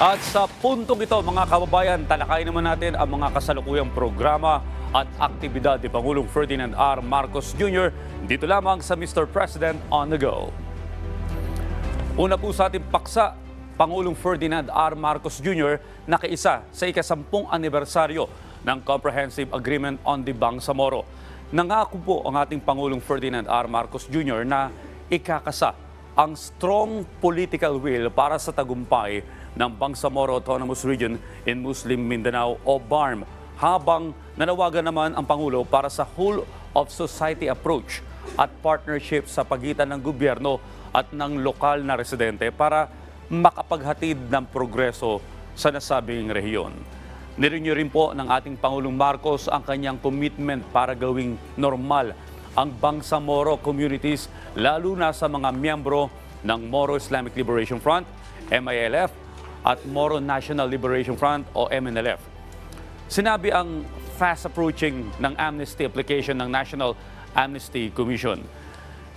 At sa puntong ito, mga kababayan, talakayin naman natin ang mga kasalukuyang programa at aktibidad ni Pangulong Ferdinand R. Marcos Jr. dito lamang sa Mr. President on the Go. Una po sa ating paksa, Pangulong Ferdinand R. Marcos Jr. nakiisa sa ikasampung anibersaryo ng Comprehensive Agreement on the Bangsamoro. Nangako po ang ating Pangulong Ferdinand R. Marcos Jr. na ikakasa ang strong political will para sa tagumpay ng Bangsamoro Autonomous Region in Muslim Mindanao o BARM habang nanawagan naman ang Pangulo para sa whole of society approach at partnership sa pagitan ng gobyerno at ng lokal na residente para makapaghatid ng progreso sa nasabing rehiyon. Nirinyo rin po ng ating Pangulong Marcos ang kanyang commitment para gawing normal ang Bangsamoro communities lalo na sa mga miyembro ng Moro Islamic Liberation Front, MILF, at Moro National Liberation Front o MNLF. Sinabi ang fast approaching ng amnesty application ng National Amnesty Commission.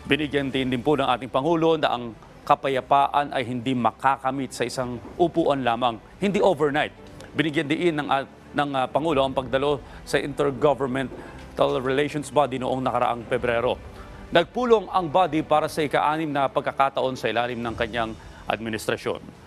Binigyan din din po ng ating Pangulo na ang kapayapaan ay hindi makakamit sa isang upuan lamang, hindi overnight. Binigyan din ng, ng ah, Pangulo ang pagdalo sa Intergovernmental Relations Body noong nakaraang Pebrero. Nagpulong ang body para sa ika-anim na pagkakataon sa ilalim ng kanyang administrasyon.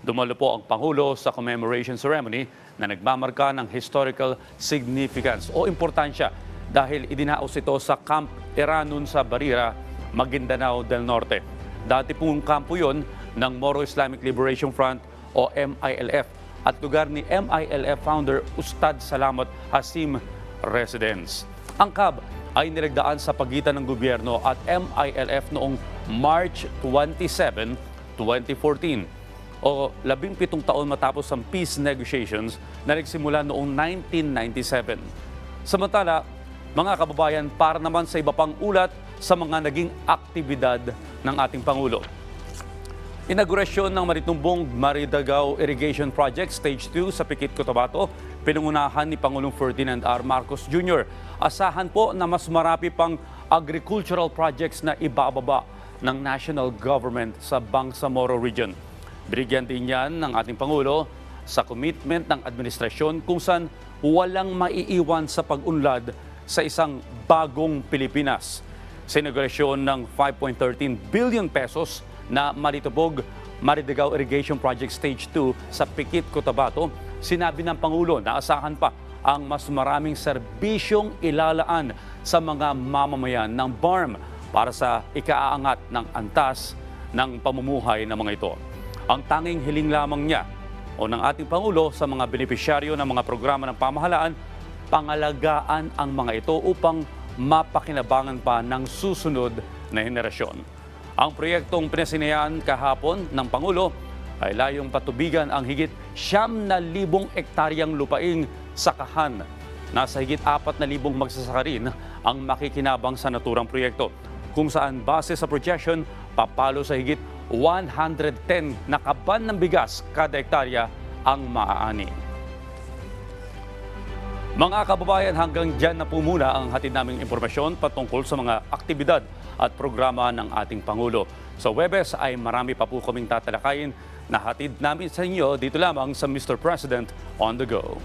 Dumalo po ang Pangulo sa commemoration ceremony na nagmamarka ng historical significance o importansya dahil idinaos ito sa Camp Iranon sa Barira, Maguindanao del Norte. Dati pong kampo yon ng Moro Islamic Liberation Front o MILF at lugar ni MILF founder Ustad Salamat Hasim Residence. Ang CAB ay nilagdaan sa pagitan ng gobyerno at MILF noong March 27, 2014 o labing pitong taon matapos ang peace negotiations na nagsimula noong 1997. Samantala, mga kababayan, para naman sa iba pang ulat sa mga naging aktibidad ng ating Pangulo. Inaugurasyon ng Maritumbong Maridagaw Irrigation Project Stage 2 sa Pikit, Cotabato, pinungunahan ni Pangulong Ferdinand R. Marcos Jr. Asahan po na mas marami pang agricultural projects na ibababa ng national government sa Bangsamoro Region. Binigyan din yan ng ating Pangulo sa commitment ng administrasyon kung saan walang maiiwan sa pag-unlad sa isang bagong Pilipinas. Sa inaugurasyon ng 5.13 billion pesos na Maritubog Maridagaw Irrigation Project Stage 2 sa Pikit, Cotabato, sinabi ng Pangulo na asahan pa ang mas maraming serbisyong ilalaan sa mga mamamayan ng BARM para sa ikaaangat ng antas ng pamumuhay ng mga ito. Ang tanging hiling lamang niya o ng ating Pangulo sa mga benepisyaryo ng mga programa ng pamahalaan, pangalagaan ang mga ito upang mapakinabangan pa ng susunod na henerasyon. Ang proyektong pinasinayaan kahapon ng Pangulo ay layong patubigan ang higit siyam na libong ektaryang lupaing sakahan. Nasa higit apat na libong magsasaka rin ang makikinabang sa naturang proyekto, kung saan base sa projection, papalo sa higit 110 na kaban ng bigas kada hektarya ang maaani. Mga kababayan, hanggang dyan na po muna ang hatid naming impormasyon patungkol sa mga aktibidad at programa ng ating Pangulo. Sa Webes ay marami pa po kaming tatalakayin na hatid namin sa inyo dito lamang sa Mr. President on the Go.